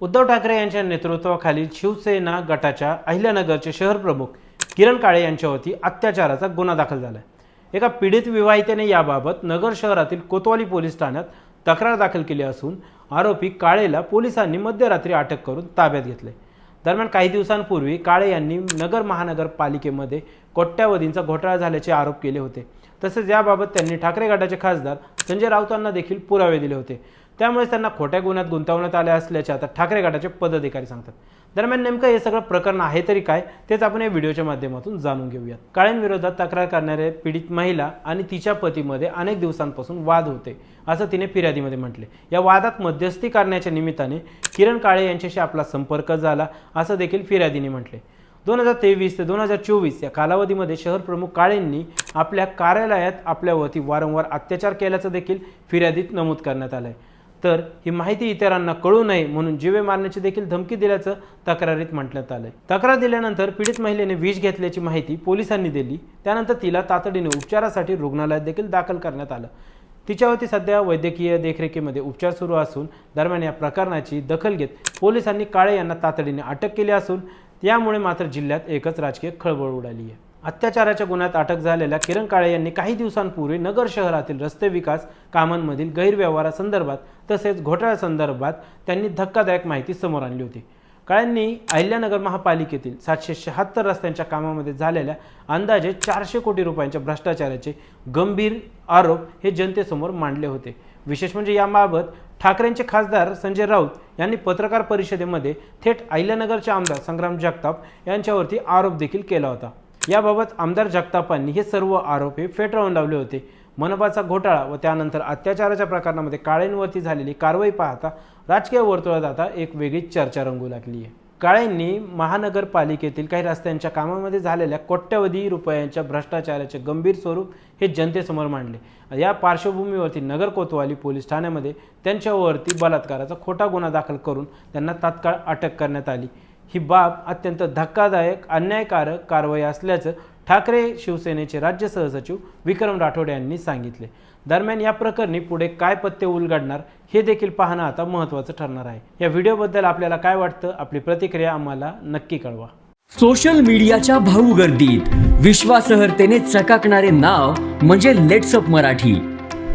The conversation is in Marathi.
उद्धव ठाकरे यांच्या नेतृत्वाखालील शिवसेना गटाच्या अहिल्यानगरचे शहर प्रमुख किरण काळे यांच्यावरती अत्याचाराचा गुन्हा दाखल झाला आहे एका पीडित विवाहितेने याबाबत नगर शहरातील कोतवाली पोलीस ठाण्यात तक्रार दाखल केली असून आरोपी काळेला पोलिसांनी मध्यरात्री अटक करून ताब्यात घेतले दरम्यान काही दिवसांपूर्वी काळे यांनी नगर महानगरपालिकेमध्ये कोट्यावधींचा घोटाळा झाल्याचे आरोप केले होते. तसेच याबाबत त्यांनी ठाकरे गटाचे खासदार संजय राऊतांना देखील पुरावे दिले होते. त्यामुळे त्यांना खोट्या गुन्ह्यात गुंतवण्यात आल्या असल्याचे आता ठाकरे गटाचे पदाधिकारी सांगतात. दरम्यान नेमकं हे सगळं प्रकरण आहे तरी काय तेच आपण या व्हिडिओच्या माध्यमातून जाणून घेऊयात. काळ्यांविरोधात तक्रार करणारे पीडित महिला आणि तिच्या पतीमध्ये अनेक दिवसांपासून वाद होते असं तिने फिर्यादीमध्ये म्हटले. या वादात मध्यस्थी करण्याच्या निमित्ताने किरण काळे यांच्याशी आपला संपर्क झाला असं देखील फिर्यादीने म्हटले. दोन हजार तेवीस ते दोन हजार चोवीस या कालावधीमध्ये शहर प्रमुख काळेंनी आपल्या कार्यालयात आपल्यावरती वारंवार अत्याचार केल्याचं देखील फिर्यादीत नमूद करण्यात आलं आहे तर ही माहिती इतरांना कळू नये म्हणून जीवे मारण्याची देखील धमकी दिल्याचं तक्रारीत म्हटण्यात आलंय तक्रार दिल्यानंतर पीडित महिलेने विष घेतल्याची माहिती पोलिसांनी दिली. त्यानंतर तिला तातडीने उपचारासाठी रुग्णालयात देखील दाखल करण्यात आलं. तिच्यावरती सध्या वैद्यकीय देखरेखीमध्ये उपचार सुरू असून दरम्यान या प्रकरणाची दखल घेत पोलिसांनी काळे यांना तातडीने अटक केली असून यामुळे मात्र जिल्ह्यात एकच राजकीय खळबळ उडाली आहे. अत्याचाराच्या गुन्ह्यात अटक झालेल्या किरण काळे यांनी काही दिवसांपूर्वी नगर शहरातील रस्ते विकास कामांमधील गैरव्यवहारासंदर्भात तसेच घोटाळ्यासंदर्भात त्यांनी धक्कादायक माहिती समोर आणली होती. काळ्यांनी अहिल्यानगर महापालिकेतील सातशे शहात्तर रस्त्यांच्या कामामध्ये झालेल्या अंदाजे चारशे कोटी रुपयांच्या भ्रष्टाचाराचे गंभीर आरोप हे जनतेसमोर मांडले होते. विशेष म्हणजे याबाबत ठाकरेंचे खासदार संजय राऊत यांनी पत्रकार परिषदेमध्ये थेट अहिल्यानगरचे आमदार संग्राम जगताप यांच्यावरती आरोप देखील केला होता. याबाबत आमदार जगतापांनी हे सर्व आरोप हे फेटाळून लावले होते. मनपाचा घोटाळा व त्यानंतर अत्याचाराच्या प्रकरणामध्ये काळेंवरती झालेली कारवाई पाहता राजकीय वर्तुळात आता एक वेगळीच चर्चा रंगू लागली आहे. काळेंनी महानगरपालिकेतील काही रस्त्यांच्या कामामध्ये झालेल्या कोट्यवधी रुपयांच्या भ्रष्टाचाराचे गंभीर स्वरूप हे जनतेसमोर मांडले. या पार्श्वभूमीवरती नगर कोतवाली पोलीस ठाण्यामध्ये त्यांच्यावरती बलात्काराचा खोटा गुन्हा दाखल करून त्यांना तात्काळ अटक करण्यात आली. ही बाब अत्यंत धक्कादायक अन्यायकारक कारवाई असल्याचं ठाकरे शिवसेनेचे राज्य सहसचिव विक्रम राठोड यांनी सांगितले. दरम्यान या प्रकरणी पुढे काय पत्ते उलगडणार हे देखील पाहणं आता महत्त्वाचं ठरणार आहे. या व्हिडिओबद्दल आपल्याला काय वाटतं आपली प्रतिक्रिया आम्हाला नक्की कळवा. सोशल मीडियाच्या भाऊ गर्दीत विश्वासार्हतेने चकाकणारे नाव म्हणजे लेट्सअप मराठी.